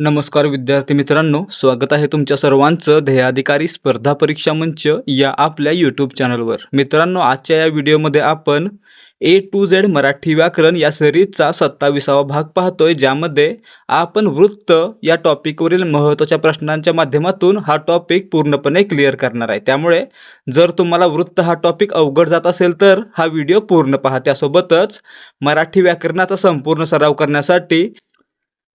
नमस्कार विद्यार्थी मित्रांनो स्वागत आहे तुमच्या सर्वांचं ध्येयाधिकारी स्पर्धा परीक्षा मंच या आपल्या यूट्यूब चॅनलवर मित्रांनो आजच्या या व्हिडिओमध्ये आपण ए टू झेड मराठी व्याकरण या सिरीजचा सत्ताविसावा भाग पाहतोय ज्यामध्ये आपण वृत्त या टॉपिकवरील महत्त्वाच्या प्रश्नांच्या माध्यमातून हा टॉपिक पूर्णपणे क्लिअर करणार आहे. त्यामुळे जर तुम्हाला वृत्त हा टॉपिक अवघड जात असेल तर हा व्हिडिओ पूर्ण पहा. त्यासोबतच मराठी व्याकरणाचा संपूर्ण सराव करण्यासाठी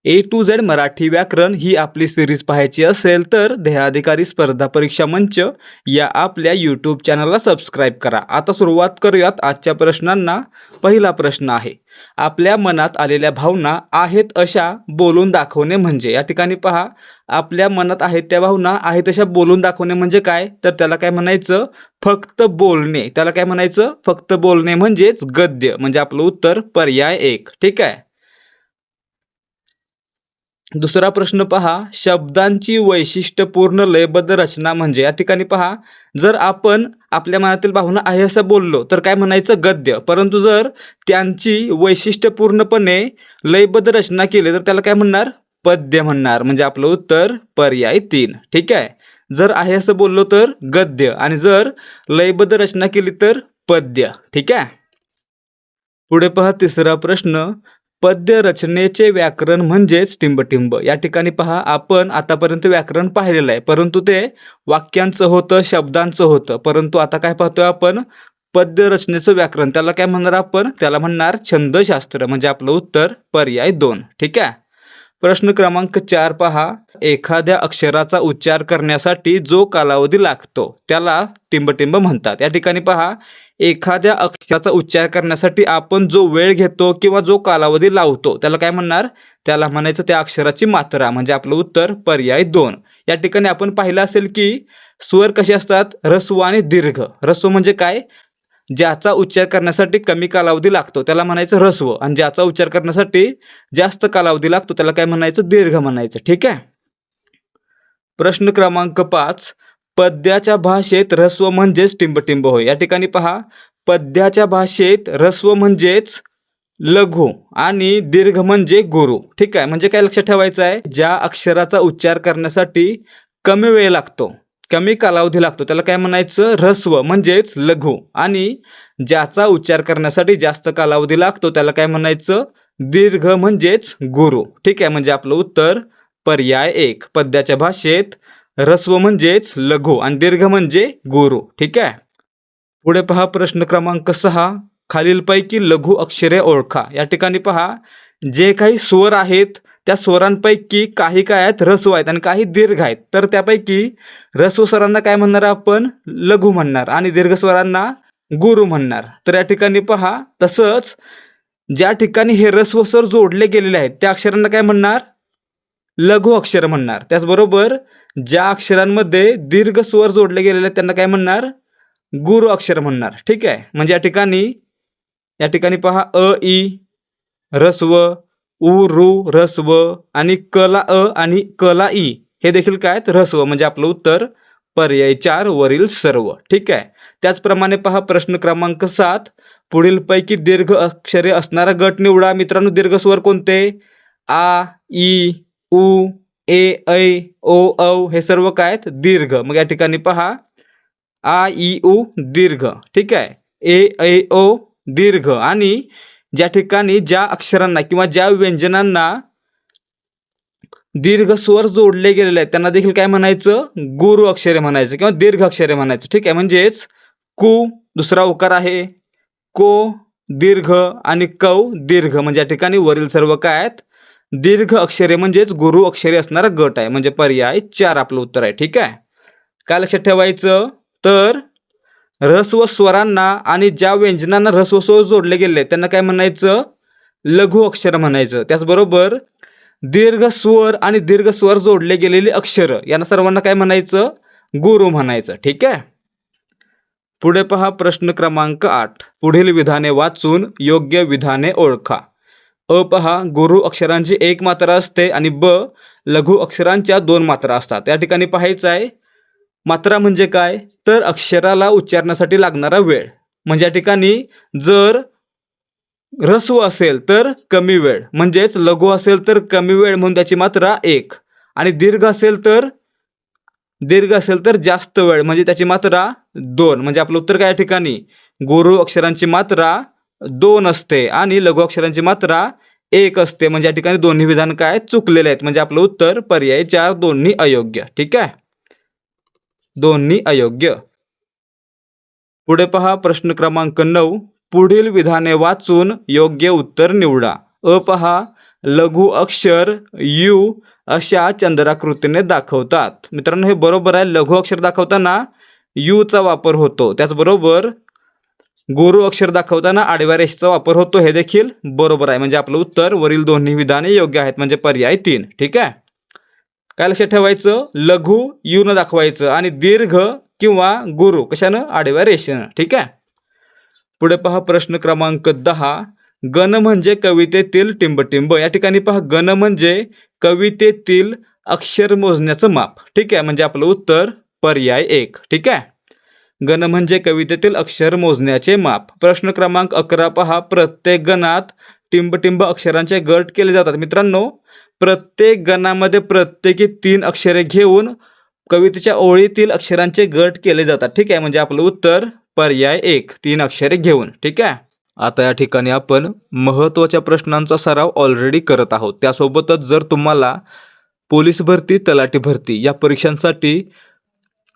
ए टू झेड मराठी व्याकरण ही आपली सिरीज पाहायची असेल तर ध्येयाधिकारी स्पर्धा परीक्षा मंच या आपल्या यूट्यूब चॅनलला सबस्क्राईब करा. आता सुरुवात करूयात आजच्या प्रश्नांना. पहिला प्रश्न आहे आपल्या मनात आलेल्या भावना आहेत अशा बोलून दाखवणे म्हणजे? या ठिकाणी पहा आपल्या मनात आहेत त्या भावना आहेत अशा बोलून दाखवणे म्हणजे काय? तर त्याला काय म्हणायचं? फक्त बोलणे. त्याला काय म्हणायचं? फक्त बोलणे म्हणजेच गद्य. म्हणजे आपलं उत्तर पर्याय एक. ठीक आहे? दुसरा प्रश्न पहा. शब्दांची वैशिष्ट्यपूर्ण लयबद्ध रचना म्हणजे या ठिकाणी पहा. जर आपण आपल्या मनातील भावना आहे असं बोललो तर काय म्हणायचं? गद्य. परंतु जर त्यांची वैशिष्ट्यपूर्णपणे लयबद्ध रचना केली तर त्याला काय म्हणणार? पद्य म्हणणार. म्हणजे आपलं उत्तर पर्याय तीन. ठीक आहे? जर आहे असं बोललो तर गद्य. आणि जर लयबद्ध रचना केली तर पद्य. ठीक आहे? पुढे पहा तिसरा प्रश्न. पद्य रचनेचे व्याकरण म्हणजेच टिंबटिंब. या ठिकाणी पहा आपण आतापर्यंत व्याकरण पाहिलेलं आहे. परंतु ते वाक्यांचं होतं शब्दांचं होतं. परंतु आता काय पाहतोय आपण? पद्य रचनेचं व्याकरण. त्याला काय म्हणणार आपण? त्याला म्हणणार छंदशास्त्र. म्हणजे आपलं उत्तर पर्याय दोन. ठीक आहे? प्रश्न क्रमांक चार पहा. एखाद्या अक्षराचा उच्चार करण्यासाठी जो कालावधी लागतो त्याला टिंबटिंब म्हणतात. या ठिकाणी पहा. एखाद्या अक्षराचा उच्चार करण्यासाठी आपण जो वेळ घेतो किंवा जो कालावधी लावतो त्याला काय म्हणणार? त्याला म्हणायचं त्या अक्षराची मात्रा म्हणजे आपलं उत्तर पर्याय दोन. या ठिकाणी आपण पाहिलं असेल की स्वर कसे असतात? ह्रस्व आणि दीर्घ. ह्रस्व म्हणजे काय? ज्याचा उच्चार करण्यासाठी कमी कालावधी लागतो त्याला म्हणायचं ह्रस्व. आणि ज्याचा उच्चार करण्यासाठी जास्त कालावधी लागतो त्याला काय म्हणायचं? दीर्घ म्हणायचं. ठीक आहे? प्रश्न क्रमांक पाच. पद्याच्या भाषेत ह्रस्व म्हणजेच टिंबटिंब होय. या ठिकाणी पहा. पद्याच्या भाषेत ह्रस्व म्हणजेच लघु आणि दीर्घ म्हणजे गुरु. ठीक आहे? म्हणजे काय लक्षात ठेवायचं आहे? ज्या अक्षराचा उच्चार करण्यासाठी कमी वेळ लागतो. कमी कालावधी लागतो. त्याला काय म्हणायचं? ह्रस्व म्हणजेच लघु. आणि ज्याचा उच्चार करण्यासाठी जास्त कालावधी लागतो त्याला काय म्हणायचं? दीर्घ म्हणजेच गुरु. ठीक आहे? म्हणजे आपलं उत्तर पर्याय एक. पद्याच्या भाषेत ह्रस्व म्हणजेच लघु आणि दीर्घ म्हणजे गुरु. ठीक आहे? पुढे पहा प्रश्न क्रमांक सहा. खालीलपैकी लघु अक्षरे ओळखा. या ठिकाणी पहा. जे काही स्वर आहेत त्या स्वरांपैकी काही काय आहेत? ऱ्हस्व आहेत आणि काही दीर्घ आहेत. तर त्यापैकी ऱ्हस्व स्वरांना काय म्हणणार आपण? लघु म्हणणार आणि दीर्घ स्वरांना गुरु म्हणणार. तर या ठिकाणी पहा तसंच ज्या ठिकाणी हे ऱ्हस्व स्वर जोडले गेलेले आहेत त्या अक्षरांना काय म्हणणार? लघु अक्षर म्हणणार. त्याचबरोबर ज्या अक्षरांमध्ये दीर्घ स्वर जोडले गेलेले आहेत त्यांना काय म्हणणार? गुरु अक्षर म्हणणार. ठीक आहे? म्हणजे या ठिकाणी या ठिकाणी पहा अ ई ऱ्हस्व उ ऋ ह्रस्व आणि कला अ आणि कला ई हे देखील काय आहेत? ह्रस्व म्हणजे आपलं उत्तर पर्याय चार वरील सर्व. ठीक आहे? त्याचप्रमाणे पहा प्रश्न क्रमांक सात. पुढीलपैकी दीर्घ अक्षरे असणारा गट निवडा. मित्रांनो दीर्घ स्वर कोणते? आ ई उ ए ऐ ओ औ हे सर्व काय आहेत? दीर्घ. मग या ठिकाणी पहा. आ ई उ दीर्घ. ठीक आहे? ए ऐ ओ दीर्घ. आणि ज्या ठिकाणी ज्या अक्षरांना किंवा ज्या व्यंजनांना दीर्घ स्वर जोडले गेलेले आहेत त्यांना देखील काय म्हणायचं? गुरु अक्षरे म्हणायचं किंवा दीर्घ अक्षरे म्हणायचं. ठीक आहे म्हणजेच कु दुसरा उकार आहे. को दीर्घ आणि कौ दीर्घ. म्हणजे या ठिकाणी वरील सर्व काय आहेत? दीर्घ अक्षरे म्हणजेच गुरु अक्षरे असणारा गट आहे. म्हणजे पर्याय चार आपलं उत्तर आहे. ठीक आहे? काय लक्षात ठेवायचं? तर ह्रस्व स्वरांना आणि ज्या व्यंजनांना ह्रस्व स्वर जोडले गेले त्यांना काय म्हणायचं? लघु अक्षर म्हणायचं. त्याचबरोबर दीर्घ स्वर आणि दीर्घ स्वर जोडले गेलेली अक्षरं यांना सर्वांना काय म्हणायचं? गुरु म्हणायचं. ठीक आहे? पुढे पहा प्रश्न क्रमांक आठ. पुढील विधाने वाचून योग्य विधाने ओळखा. अ पहा गुरु अक्षरांची एक मात्रा असते आणि ब लघु अक्षरांच्या दोन मात्रा असतात. या ठिकाणी पाहायचं आहे मात्रा म्हणजे काय? तर अक्षराला उच्चारण्यासाठी लागणारा वेळ. म्हणजे या ठिकाणी जर ह्रस्व असेल तर कमी वेळ. म्हणजेच लघु असेल तर कमी वेळ म्हणून त्याची मात्रा एक. आणि दीर्घ असेल तर दीर्घ असेल तर जास्त वेळ. म्हणजे त्याची मात्रा दोन. म्हणजे आपलं उत्तर काय या ठिकाणी? गुरु अक्षरांची मात्रा दोन असते आणि लघु अक्षरांची मात्रा एक असते. म्हणजे या ठिकाणी दोन्ही विधान काय? चुकलेले आहेत. म्हणजे आपलं उत्तर पर्याय चार दोन्ही अयोग्य. ठीक आहे? दोन्ही अयोग्य. पुढे पहा प्रश्न क्रमांक नऊ. पुढील विधाने वाचून योग्य उत्तर निवडा. अ पहा लघु अक्षर यू अशा चंद्राकृतीने दाखवतात. मित्रांनो हे बरोबर आहे. लघु अक्षर दाखवताना यूचा वापर होतो. त्याचबरोबर गुरु अक्षर दाखवताना आडव्या रेषेचा वापर होतो. हे देखील बरोबर आहे. म्हणजे आपलं उत्तर वरील दोन्ही विधाने योग्य आहेत. म्हणजे पर्याय तीन. ठीक आहे? काय लक्षात ठेवायचं? लघु न दाखवायचं आणि दीर्घ किंवा गुरु. कशानं? आडव्या रेषेनं. ठीक आहे? पुढे पहा प्रश्न क्रमांक दहा. गण म्हणजे कवितेतील टिंबटिंब. या ठिकाणी पहा गण म्हणजे कवितेतील अक्षर मोजण्याचं माप. ठीक आहे? म्हणजे आपलं उत्तर पर्याय एक. ठीक आहे? गण म्हणजे कवितेतील अक्षर मोजण्याचे माप. प्रश्न क्रमांक अकरा पहा. प्रत्येक गणात टिंबटिंब अक्षरांचे गट केले जातात. मित्रांनो प्रत्येक गणामध्ये प्रत्येकी तीन अक्षरे घेऊन कवितेच्या ओळीतील अक्षरांचे गट केले जातात. ठीक आहे? म्हणजे आपलं उत्तर पर्याय एक. तीन अक्षरे घेऊन. ठीक आहे? आता या ठिकाणी आपण महत्त्वाच्या प्रश्नांचा सराव ऑलरेडी करत आहोत. त्यासोबतच जर तुम्हाला पोलीस भरती तलाठी भरती या परीक्षांसाठी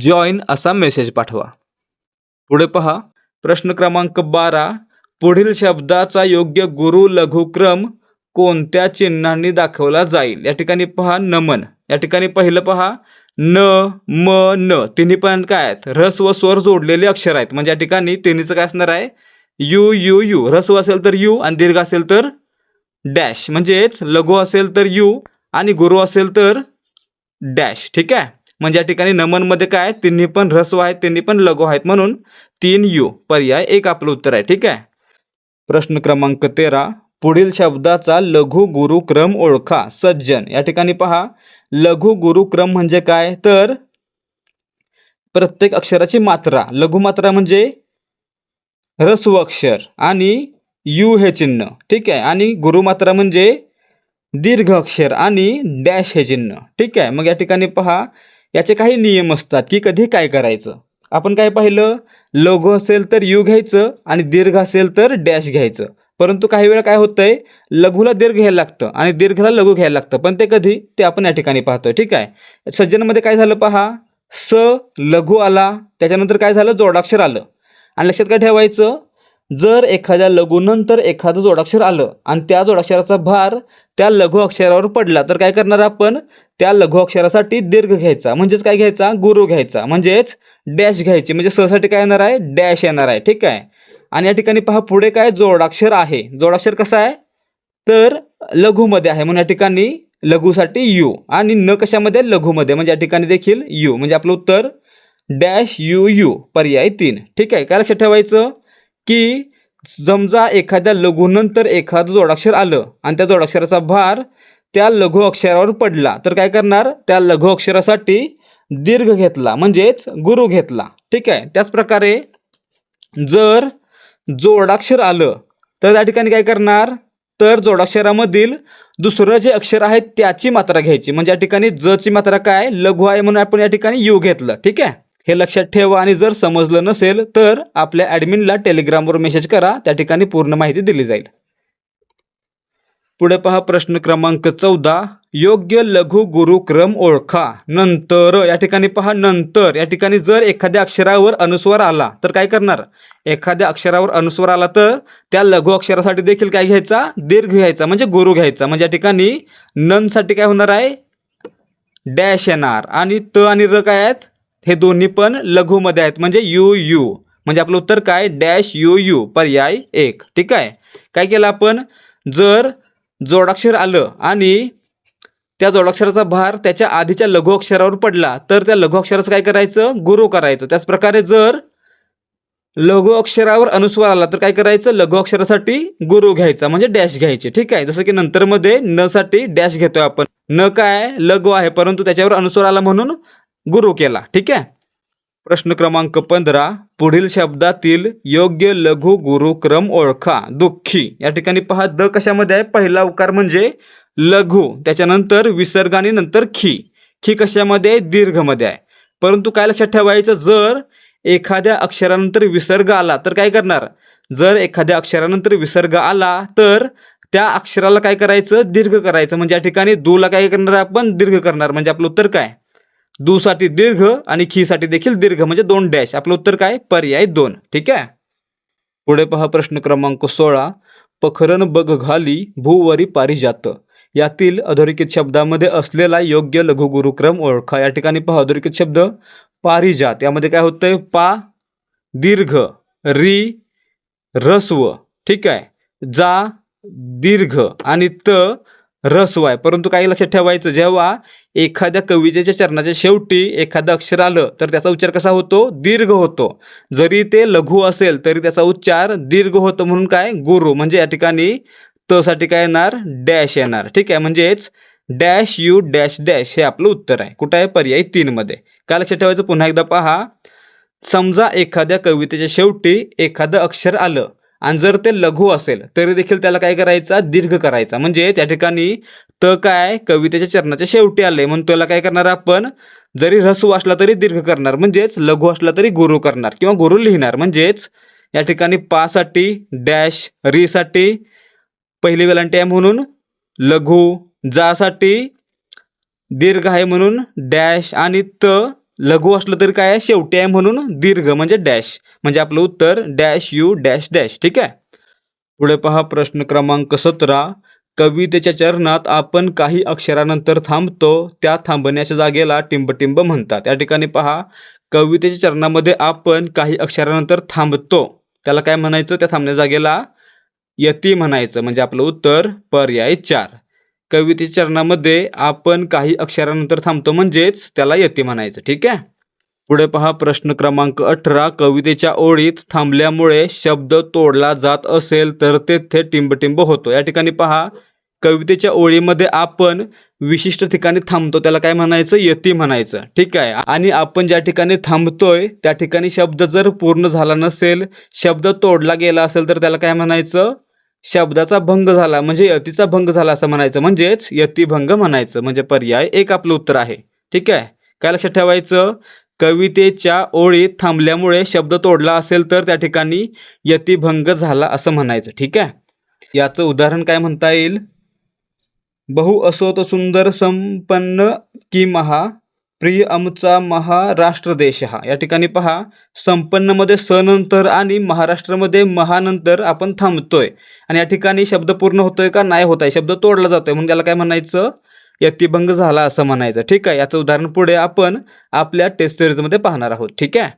जॉईन असा मेसेज पाठवा. पुढे पहा. प्रश्न क्रमांक बारा. पुढील शब्दाचा योग्य गुरु लघुक्रम कोणत्या चिन्हांनी दाखवला जाईल? या ठिकाणी पहा नमन. या ठिकाणी पहिलं पहा. न म न. तिन्ही पण काय आहेत? रस व स्वर जोडलेले अक्षर आहेत. म्हणजे या ठिकाणी तिन्हीचं काय असणार आहे? U U U. रस्व असेल तर यू आणि दीर्घ असेल तर डॅश. म्हणजेच लघु असेल तर यू आणि गुरु असेल तर डॅश. ठीक आहे? म्हणजे या ठिकाणी नमनमध्ये काय आहे? तिन्ही पण ह्रस्व आहेत तिन्ही पण लघु आहेत. म्हणून तीन यू पर्याय एक आपलं उत्तर आहे. ठीक आहे? प्रश्न क्रमांक तेरा. पुढील शब्दाचा लघु गुरु क्रम ओळखा. सज्जन. या ठिकाणी पहा. लघु गुरुक्रम म्हणजे काय? तर प्रत्येक अक्षराची मात्रा. लघु मात्रा म्हणजे ह्रस्व अक्षर आणि यू हे चिन्ह. ठीक आहे? आणि गुरुमात्रा म्हणजे दीर्घ अक्षर आणि डॅश हे चिन्ह. ठीक आहे? मग या ठिकाणी पहा. याचे काही नियम असतात की कधी काय करायचं. आपण काय पाहिलं? लघु असेल तर यू घ्यायचं आणि दीर्घ असेल तर डॅश घ्यायचं. परंतु काही वेळा काय होतंय? लघुला दीर्घ घ्यायला लागतं आणि दीर्घला लघु घ्यायला लागतं. पण ते कधी? ते आपण या ठिकाणी पाहतोय. ठीक आहे? सज्जनमध्ये काय झालं पहा? स लघु आला. त्याच्यानंतर काय झालं? जोडाक्षर आलं. आणि लक्षात काय ठेवायचं? जर एखाद्या लघुनंतर एखादं जोडाक्षर आलं आणि त्या जोडाक्षराचा भार त्या लघु अक्षरावर पडला. तर काय करणार आपण? त्या लघु अक्षरासाठी दीर्घ घ्यायचा. म्हणजेच काय घ्यायचा? गुरु घ्यायचा. म्हणजेच डॅश घ्यायची. म्हणजे सहसाठी काय येणार आहे? डॅश येणार आहे. ठीक आहे? आणि या ठिकाणी पहा पुढे काय? जोडाक्षर आहे. जोडाक्षर कसा आहे? तर लघुमध्ये आहे. म्हणून या ठिकाणी लघुसाठी यू. आणि न कशामध्ये? लघुमध्ये. म्हणजे या ठिकाणी देखील यू. म्हणजे आपलं उत्तर डॅश यू यू पर्याय तीन. ठीक आहे? काय लक्षात ठेवायचं? की समजा एखाद्या लघुनंतर एखादं जोडाक्षर आलं आणि त्या जोडाक्षराचा भार त्या लघु अक्षरावर पडला तर काय करणार? त्या लघु अक्षरासाठी दीर्घ घेतला म्हणजेच गुरु घेतला. ठीक आहे? त्याचप्रकारे जर जोडाक्षर आलं तर त्या ठिकाणी काय करणार? तर जोडाक्षरामधील दुसरं जे अक्षर आहे त्याची मात्रा घ्यायची. म्हणजे या ठिकाणी जची मात्रा काय? लघु आहे म्हणून आपण या ठिकाणी यू घेतलं. ठीक आहे? हे लक्षात ठेवा आणि जर समजलं नसेल तर आपल्या ॲडमिनला टेलिग्रामवर मेसेज करा. त्या ठिकाणी पूर्ण माहिती दिली जाईल. पुढे पहा प्रश्न क्रमांक चौदा. योग्य लघु गुरुक्रम ओळखा. नंतर या ठिकाणी पहा नंतर. या ठिकाणी जर एखाद्या अक्षरावर अनुस्वार आला तर काय करणार? एखाद्या अक्षरावर अनुस्वार आला तर त्या लघु अक्षरासाठी देखील काय घ्यायचा? दीर्घ घ्यायचा म्हणजे गुरु घ्यायचा. म्हणजे या ठिकाणी ननसाठी काय होणार आहे? डॅश येणार. आणि त आणि र काय आहेत? हे दोन्ही पण लघुमध्ये आहेत. म्हणजे यू यू. म्हणजे आपलं उत्तर काय? Dash U U. पर्याय एक. ठीक आहे? काय केलं आपण? जर जोडाक्षर आलं आणि त्या जोडाक्षराचा भार त्याच्या आधीच्या लघु अक्षरावर पडला तर त्या लघु अक्षराचं काय करायचं? गुरु करायचं. त्याचप्रकारे जर लघु अक्षरावर अनुस्वार आला तर काय करायचं? लघु अक्षरासाठी गुरु घ्यायचा. म्हणजे डॅश घ्यायचे. ठीक आहे? जसं की नंतर मध्ये न साठी डॅश घेतोय आपण. न काय? लघु आहे परंतु त्याच्यावर अनुस्वार आला म्हणून गुरु केला. ठीक आहे? प्रश्न क्रमांक पंधरा पुढील शब्दातील योग्य लघु गुरुक्रम ओळखा. दुःखी. या ठिकाणी पहा द कशामध्ये आहे? पहिला उकार म्हणजे लघु. त्याच्यानंतर विसर्ग आणि नंतर खी. खी कशामध्ये आहे? दीर्घमध्ये आहे. परंतु काय लक्षात ठेवायचं? जर एखाद्या अक्षरानंतर विसर्ग आला तर काय करणार? जर एखाद्या अक्षरानंतर विसर्ग आला तर त्या अक्षराला काय करायचं? दीर्घ करायचं. म्हणजे या ठिकाणी दूला काय करणार आपण? दीर्घ करणार. म्हणजे आपलं उत्तर काय? दूसाठी दीर्घ आणि खीसाठी देखील दीर्घ म्हणजे दोन डॅश. आपलं उत्तर काय? पर्याय दोन. ठीक आहे? पुढे पहा प्रश्न क्रमांक सोळा. पखरण बघ घाली भूवरी पारिजात. यातील अधोरेखित शब्दामध्ये असलेला योग्य लघु गुरुक्रम ओळखा. या ठिकाणी पहा अधोरेखित शब्द. पारिजात. यामध्ये काय होतंय? पा दीर्घ री रस्व. ठीक आहे? जा दीर्घ आणि त ऱ्हस्व आहे परंतु काही लक्षात ठेवायचं जेव्हा एखाद्या कवितेच्या चरणाच्या शेवटी एखादं अक्षर आलं तर त्याचा उच्चार कसा होतो? दीर्घ होतो. जरी ते लघु असेल तरी त्याचा उच्चार दीर्घ होतो म्हणून काय? गुरु. म्हणजे या ठिकाणी तसाठी काय येणार? डॅश येणार. ठीक आहे? म्हणजेच डॅश यू डॅश डॅश हे आपलं उत्तर आहे. कुठं आहे? पर्याय तीनमध्ये काय लक्षात ठेवायचं? पुन्हा एकदा पहा. समजा एखाद्या कवितेच्या शेवटी एखादं अक्षर आलं आणि जर ते लघु असेल तरी देखील त्याला काय करायचा? दीर्घ करायचा. म्हणजे त्या ठिकाणी त काय? कवितेच्या चरणाच्या शेवटी आले म्हणून त्याला काय करणार आपण? जरी ह्रस्व असला तरी दीर्घ करणार. म्हणजेच लघु असला तरी गुरु करणार किंवा गुरु लिहिणार. म्हणजेच या ठिकाणी पासाठी डॅश रीसाठी पहिली वेलांटी आहे म्हणून लघु जासाठी दीर्घ आहे म्हणून डॅश आणि त लघु असलं तरी काय आहे? शेवटी आहे म्हणून दीर्घ म्हणजे डॅश. म्हणजे आपलं उत्तर डॅश यू डॅश डॅश ठीक आहे? पुढे पहा प्रश्न क्रमांक सतरा. कवितेच्या चरणात आपण काही अक्षरानंतर थांबतो त्या थांबण्याच्या जागेला टिंबटिंब म्हणतात. या ठिकाणी पहा कवितेच्या चरणामध्ये आपण काही अक्षरानंतर थांबतो. त्याला काय म्हणायचं? त्या थांबण्या जागेला यती म्हणायचं. म्हणजे आपलं उत्तर पर्याय चार. कवितेच्या चरणामध्ये आपण काही अक्षरानंतर थांबतो म्हणजेच त्याला यती म्हणायचं ठीक आहे? पुढे पहा प्रश्न क्रमांक अठरा. कवितेच्या ओळीत थांबल्यामुळे शब्द तोडला जात असेल तर तेथे टिंबटिंब होतो. या ठिकाणी पहा कवितेच्या ओळीमध्ये आपण विशिष्ट ठिकाणी थांबतो त्याला काय म्हणायचं? यती म्हणायचं ठीक आहे? आणि आपण ज्या ठिकाणी थांबतोय त्या ठिकाणी शब्द जर पूर्ण झाला नसेल शब्द तोडला गेला असेल तर त्याला काय म्हणायचं? शब्दाचा भंग झाला म्हणजे यतीचा भंग झाला असं म्हणायचं. म्हणजेच यतिभंग म्हणायचं. म्हणजे पर्याय एक आपलं उत्तर आहे. ठीक आहे? काय लक्षात ठेवायचं? कवितेच्या ओळीत थांबल्यामुळे शब्द तोडला असेल तर त्या ठिकाणी यतिभंग झाला असं म्हणायचं. ठीक आहे? याचं उदाहरण काय म्हणता येईल? बहु असोत सुंदर संपन्न की महा प्रिय आमचा महाराष्ट्र देश हा या ठिकाणी पहा संपन्नमध्ये स नंतर आणि महाराष्ट्रामध्ये महानंतर आपण थांबतोय. आणि या ठिकाणी शब्द पूर्ण होतोय का? नाही होत आहे. शब्द तोडला जातोय. म्हणून त्याला काय म्हणायचं? यतिभंग झाला असं म्हणायचं. ठीक आहे. याचं उदाहरण पुढे आपण आपल्या टेस्ट सिरीजमध्ये पाहणार आहोत. ठीक आहे?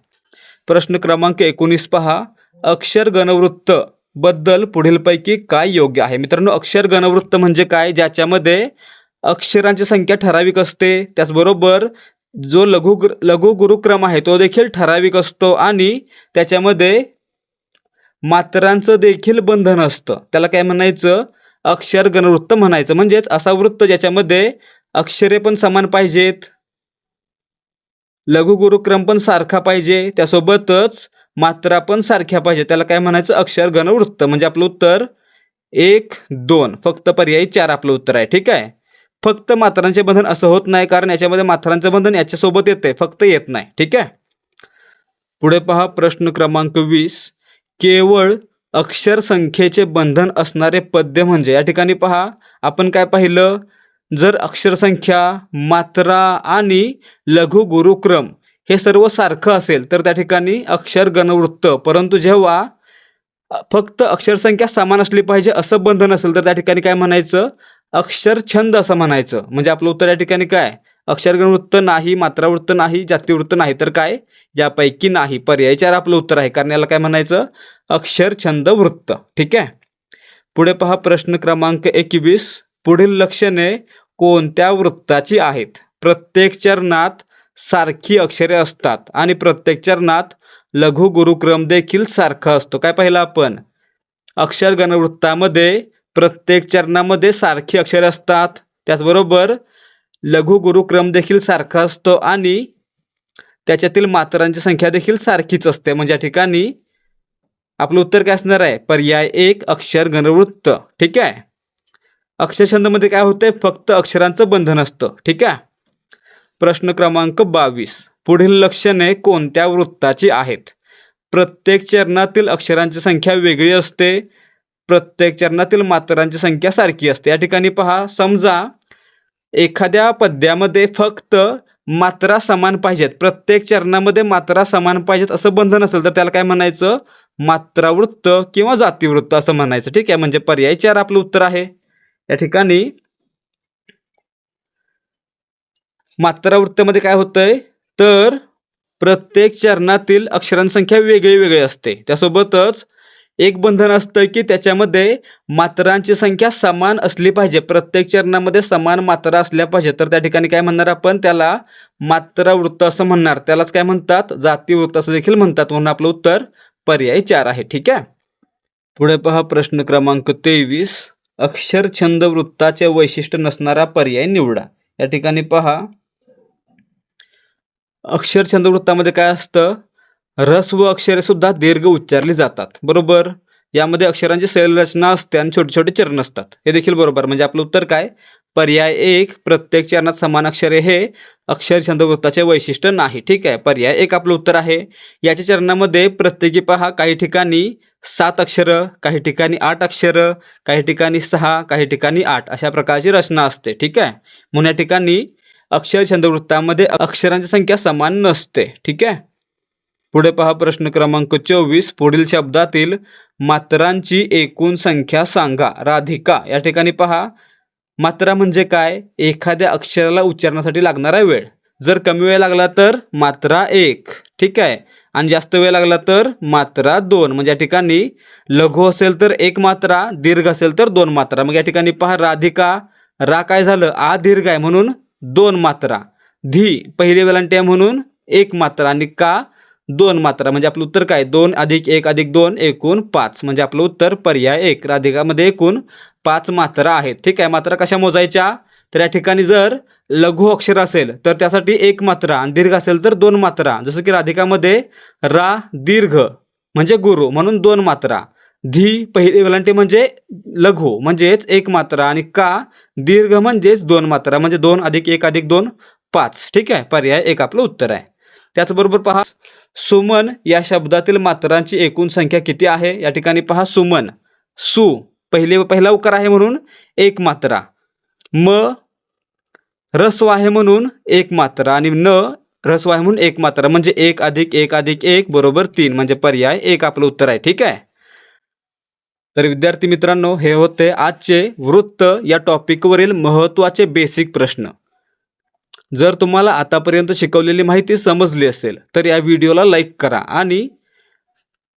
प्रश्न क्रमांक एकोणीस पहा. अक्षर गणवृत्त बद्दल पुढीलपैकी काय योग्य आहे? मित्रांनो अक्षर गणवृत्त म्हणजे काय? ज्याच्यामध्ये अक्षरांची संख्या ठराविक असते. त्याचबरोबर जो लघु लघु गुरुक्रम आहे तो देखील ठराविक असतो आणि त्याच्यामध्ये मात्रांचं देखील बंधन असतं. त्याला काय म्हणायचं? अक्षर गणवृत्त म्हणायचं. म्हणजेच असा वृत्त ज्याच्यामध्ये अक्षरे पण समान पाहिजेत लघु गुरुक्रम पण सारखा पाहिजे त्यासोबतच मात्रा पण सारख्या पाहिजे त्याला काय म्हणायचं? अक्षर गणवृत्त म्हणजे आपलं उत्तर एक दोन. फक्त पर्यायी चार आपलं उत्तर आहे. ठीक आहे? फक्त मात्रांचे बंधन असं होत नाही कारण याच्यामध्ये मात्रांचं बंधन याच्यासोबत येते फक्त येत नाही. ठीक आहे? पुढे पहा प्रश्न क्रमांक वीस. केवळ अक्षर संख्येचे बंधन असणारे पद्य म्हणजे या ठिकाणी पहा आपण काय पाहिलं? जर अक्षरसंख्या मात्रा आणि लघु गुरुक्रम हे सर्व सारखं असेल तर त्या ठिकाणी अक्षर गणवृत्त परंतु जेव्हा फक्त अक्षरसंख्या समान असली पाहिजे असं बंधन असेल तर त्या ठिकाणी काय म्हणायचं? अक्षर छंद असं म्हणायचं. म्हणजे आपलं उत्तर या ठिकाणी काय? अक्षर नाही मात्रावृत्त नाही जातीवृत्त नाही तर काय? यापैकी नाही. पर्याय चार आपलं उत्तर आहे. कारण याला काय म्हणायचं? अक्षर छंद वृत्त. ठीक आहे? पुढे पहा प्रश्न क्रमांक एकवीस. पुढील लक्षणे कोणत्या वृत्ताची आहेत? प्रत्येक चरणात सारखी अक्षरे असतात आणि प्रत्येक चरणात लघु गुरुक्रम देखील सारखा असतो. काय पाहिलं आपण? अक्षर गणवृत्तामध्ये प्रत्येक चरणामध्ये सारखी अक्षरे असतात. त्याचबरोबर लघु गुरुक्रम देखील सारखा असतो आणि त्याच्यातील मात्रांची संख्या देखील सारखीच असते. म्हणजे या ठिकाणी आपलं उत्तर काय असणार आहे? पर्याय एक अक्षर गणवृत्त ठीक आहे? अक्षरछंदमध्ये काय होतंय? फक्त अक्षरांचं बंधन असतं. ठीक आहे? प्रश्न क्रमांक बावीस. पुढील लक्षणे कोणत्या वृत्ताची आहेत? प्रत्येक चरणातील अक्षरांची संख्या वेगळी असते. प्रत्येक चरणातील मात्रांची संख्या सारखी असते. या ठिकाणी पहा समजा एखाद्या पद्यामध्ये फक्त मात्रा समान पाहिजेत. प्रत्येक चरणामध्ये मात्रा समान पाहिजेत असं बंधन असेल तर त्याला काय म्हणायचं? मात्रावृत्त किंवा जातीवृत्त असं म्हणायचं. ठीक आहे म्हणजे पर्याय चार आपलं उत्तर आहे. या ठिकाणी मात्रावृत्तमध्ये काय होतंय? तर प्रत्येक चरणातील अक्षरांसंख्या वेगळी वेगळी असते. त्यासोबतच एक बंधन असतं की त्याच्यामध्ये मात्रांची संख्या समान असली पाहिजे. प्रत्येक चरणामध्ये समान मात्रा असल्या पाहिजे. तर त्या ठिकाणी काय म्हणणार आपण? त्याला मात्रावृत्त असं म्हणणार. त्यालाच काय म्हणतात? जातीवृत्त असं देखील म्हणतात. म्हणून आपलं उत्तर पर्याय चार आहे. ठीक आहे? पुढे पहा प्रश्न क्रमांक तेवीस. अक्षर छंद वृत्ताचे वैशिष्ट्य नसणारा पर्याय निवडा. या ठिकाणी पहा. अक्षर छंद वृत्तामध्ये काय असतं? रस व अक्षरे सुद्धा दीर्घ उच्चारली जातात. बरोबर? यामध्ये अक्षरांची शैलरचना असते आणि छोटे छोटे चरण असतात. हे देखील बरोबर. म्हणजे आपलं उत्तर काय? पर्याय एक प्रत्येक चरणात समान अक्षरे हे अक्षर छंदवृत्ताचे वैशिष्ट्य नाही. ठीक आहे? पर्याय एक आपलं उत्तर आहे. याच्या चरणामध्ये प्रत्येकी पहा काही ठिकाणी सात अक्षरं काही ठिकाणी आठ अक्षरं काही ठिकाणी सहा काही ठिकाणी आठ अशा प्रकारची रचना असते. ठीक आहे? म्हणून या ठिकाणी अक्षर छंदवृत्तामध्ये अक्षरांची संख्या समान नसते. ठीक आहे? पुढे पहा प्रश्न क्रमांक चोवीस. पुढील शब्दातील मात्रांची एकूण संख्या सांगा. राधिका या ठिकाणी पहा. मात्रा म्हणजे काय? एखाद्या अक्षराला उच्चारण्यासाठी लागणारा वेळ. जर कमी वेळ लागला तर मात्रा एक. ठीक आहे? आणि जास्त वेळ लागला तर मात्रा दोन. म्हणजे या ठिकाणी लघु असेल तर एक मात्रा दीर्घ असेल तर दोन मात्रा. मग या ठिकाणी पहा राधिका रा काय झालं? आ दीर्घ आहे म्हणून दोन मात्रा. धी पहिली वेलांटी आहे म्हणून एक मात्रा. आणि का? दोन मात्रा म्हणजे आपलं उत्तर काय? दोन अधिक एक अधिक दोन एकूण पाच. म्हणजे आपलं उत्तर पर्याय एक. राधिकामध्ये एकूण पाच मात्रा आहेत. ठीक आहे? मात्रा कशा मोजायच्या? तर या ठिकाणी जर लघु अक्षर असेल तर त्यासाठी एक मात्रा आणि दीर्घ असेल तर दोन मात्रा. जसं की राधिकामध्ये रा दीर्घ म्हणजे गुरु म्हणून दोन मात्रा. धी पहिली वेलांटी म्हणजे लघु म्हणजेच एक मात्रा आणि का दीर्घ म्हणजेच दोन मात्रा. म्हणजे दोन अधिक एक अधिक दोन पाच. ठीक आहे? पर्याय एक आपलं उत्तर आहे. त्याचबरोबर पहा सुमन या शब्दातील मात्रांची एकूण संख्या किती आहे? या ठिकाणी पहा सुमन. सु पहिले पहिला उकार आहे म्हणून एक मात्रा. म रस्व आहे म्हणून एक मात्रा आणि न रस्व आहे म्हणून एक मात्रा. म्हणजे एक अधिक एक अधिक एक बरोबर तीन. म्हणजे पर्याय एक आपलं उत्तर आहे. ठीक आहे? तर विद्यार्थी मित्रांनो हे होते आजचे वृत्त या टॉपिकवरील महत्त्वाचे बेसिक प्रश्न. जर तुम्हाला आतापर्यंत शिकवलेली माहिती समजली असेल तर या व्हिडिओला लाईक करा आणि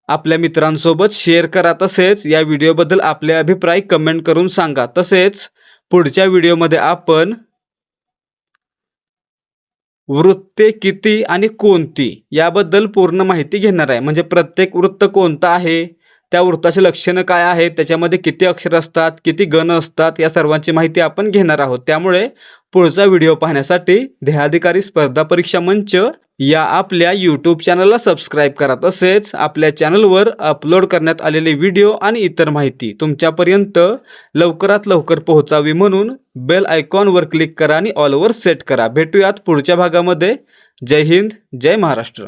आपल्या मित्रांसोबत शेअर करा. तसेच या व्हिडिओबद्दल आपले अभिप्राय कमेंट करून सांगा. तसेच पुढच्या व्हिडिओमध्ये आपण वृत्ते किती आणि कोणती याबद्दल पूर्ण माहिती घेणार आहे. म्हणजे प्रत्येक वृत्त कोणतं आहे? त्या वृत्ताचे लक्षणं काय आहेत? त्याच्यामध्ये किती अक्षर असतात? किती गण असतात? या सर्वांची माहिती आपण घेणार आहोत. त्यामुळे पुढचा व्हिडिओ पाहण्यासाठी देहाधिकारी स्पर्धा परीक्षा मंच या आपल्या यूट्यूब चॅनलला सबस्क्राईब करा तसेच आपल्या चॅनलवर अपलोड करण्यात आलेले व्हिडिओ आणि इतर माहिती तुमच्यापर्यंत लवकरात लवकर पोहोचावी म्हणून बेल आयकॉनवर क्लिक करा आणि ऑलवर सेट करा. भेटूयात पुढच्या भागामध्ये. जय हिंद जय महाराष्ट्र.